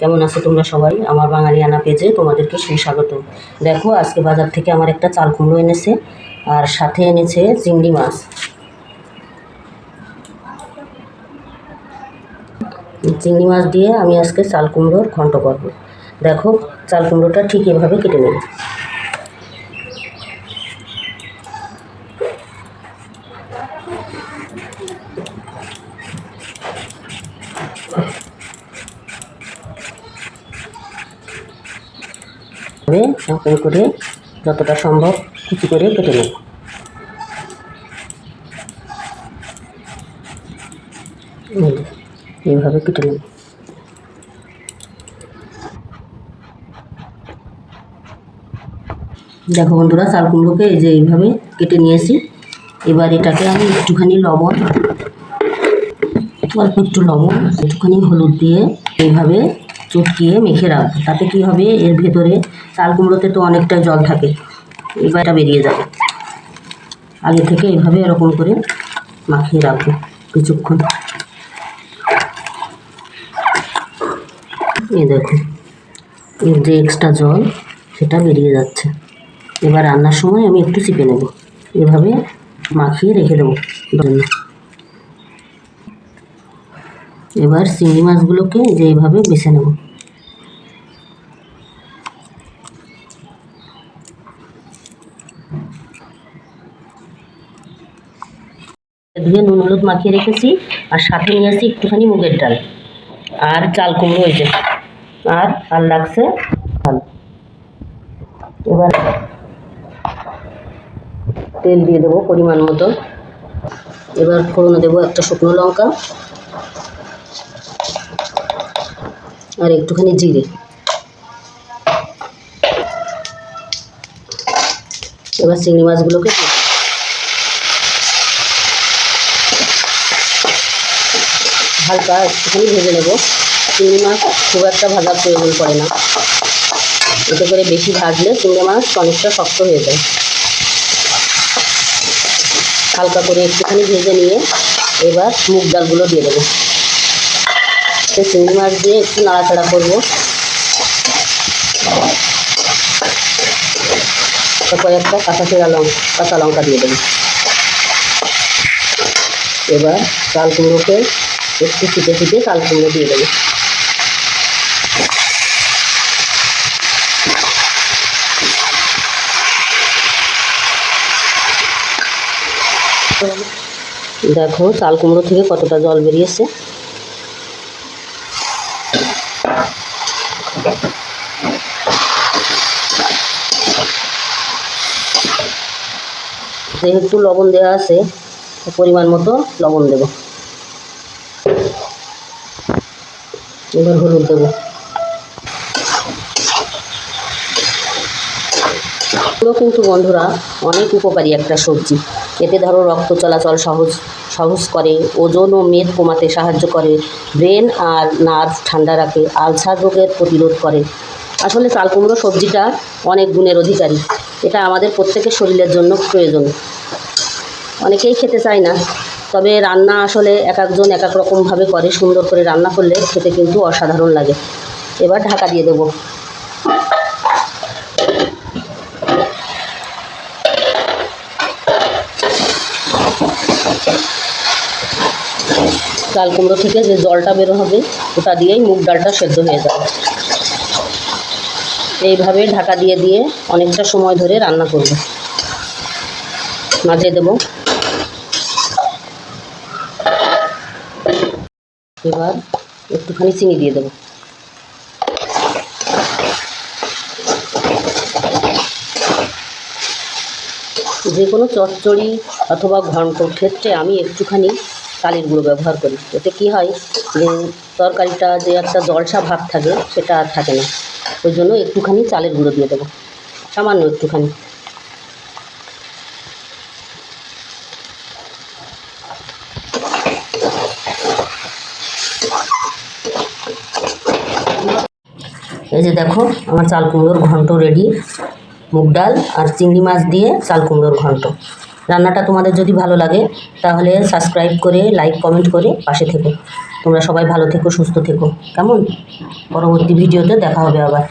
কেমন আছো তোমরা সবাই? আমার বাঙালি আনা পেজে তোমাদেরকে সুস্বাগত দেখো, আজকে বাজার থেকে আমার একটা চাল কুমড়ো এনেছে, আর সাথে এনেছে চিংড়ি মাছ। চিংড়ি মাছ দিয়ে আমি আজকে চাল কুমড়োর ঘন্ট করব। দেখো, চাল কুমড়োটা ঠিক এভাবে কেটে নেব করে এরকম করে যতটা সম্ভব কুচি করে কেটে নেব। এইভাবে কেটে নেব। দেখো বন্ধুরা চাল কুমড়োকে এই যে এইভাবে কেটে নিয়েছি। এবার এটাকে আমি একটুখানি লবণ, অল্প একটু লবণ, একটুখানি হলুদ দিয়ে এইভাবে চটকিয়ে মেখে রাখব। তাতে কি হবে? এর ভেতরে চাল কুমড়োতে তো অনেকটা জল থাকে। এবার এটা বেরিয়ে যাবে। আগে থেকে এভাবে এরকম করে মাখিয়ে রাখব কিছুক্ষণ। এ দেখো, এর যে এক্সট্রা জল, সেটা বেরিয়ে যাচ্ছে। এবার রান্নার সময় আমি একটু চিপে নেব। এভাবে মাখিয়ে রেখে দেবো এবার চিংড়ি মাছগুলোকে যে বেছে নেব। ধুয়ে নুন, হলুদ মাখিয়ে রেখেছি আর সাথে নিয়ে আসি একটুখানি মুগের ডাল আর চাল কুমড়ো হয়েছে আর আর লাগছে ভালো এবার তেল দিয়ে দেবো পরিমাণ মতো। এবার ফোড়নে দেবো একটা শুকনো লঙ্কা আর একটুখানি জিরে। এবার চিংড়ি মাছগুলোকে দিয়ে দেবো। হালকা একটুখানি ভেজে নেব। চিংড়ি মাছ খুব একটা ভাজার প্রয়োজন পড়ে না। এতে করে বেশি ভাজলে চিংড়ি মাছ অনেকটা শক্ত হয়ে যায়। হালকা করে একটুখানি ভেজে নিয়ে এবার মুগ ডালগুলো দিয়ে দেবো। চিংড়ি মাছ দিয়ে একটু নাড়াচাড়া করব। তারপরে একটা কাঁচা চেরা লঙ্কা কাঁচা লঙ্কা দিয়ে দেবো। এবার চাল কুমড়োকে একটু চিপে চাল কুমড়ো দিয়ে দেবো। দেখো, চাল কুমড়ো থেকে কতটা জল বেরিয়েছে। যেহেতু লবণ দেওয়া আছে, পরিমাণ মতো লবণ দেব। এবার হলুদ দেবো। এগুলো কিন্তু বন্ধুরা অনেক উপকারী একটা সবজি। এতে ধরো রক্ত চলাচল সহজ সহজ করে, ওজন ও মেদ কমাতে সাহায্য করে, ব্রেন আর নার্ভ ঠান্ডা রাখে, আলসার রোগের প্রতিরোধ করে। আসলে চাল কুমড়ো সবজিটা অনেক গুণের অধিকারী। এটা আমাদের প্রত্যেকের শরীরের জন্য প্রয়োজন। অনেকেই খেতে চায় না। তবে রান্না আসলে এক একজন এক এক রকমভাবে করে, সুন্দর করে রান্না করলে খেতে কিন্তু অসাধারণ লাগে। এবার ঢাকা দিয়ে দেবো। চাল কুমড়ো থেকে যে জলটা বেরো হবে, ওটা দিয়েই মুগ ডালটা সেদ্ধ হয়ে যাবে। এইভাবে ঢাকা দিয়ে দিয়ে অনেকটা সময় ধরে রান্না করব। মাঝে দেব। এবার একটুখানি চিনি দিয়ে দেবো। যে কোনো চচ্চড়ি অথবা ঘন্টর ক্ষেত্রে আমি একটুখানি কালির গুঁড়ো ব্যবহার করি। এতে কী হয় যে তরকারিটা যে একটা জলসা ভাব থাকে সেটা আর থাকে না। ওই জন্য একটুখানি চালের গুঁড়ো দিয়ে দেবো। সামান্য একটুখানি। এই যে দেখো, আমার চাল কুমড়োর ঘন্ট রেডি মুগ ডাল আর চিংড়ি মাছ দিয়ে চাল কুমড়োর ঘন্ট। রান্নাটা তোমাদের যদি ভালো লাগে, তাহলে সাবস্ক্রাইব করে লাইক কমেন্ট করে পাশে থেকো। তোমরা সবাই ভালো থেকো, সুস্থ থেকো। কেমন? পরবর্তী ভিডিওতে দেখা হবে আবার।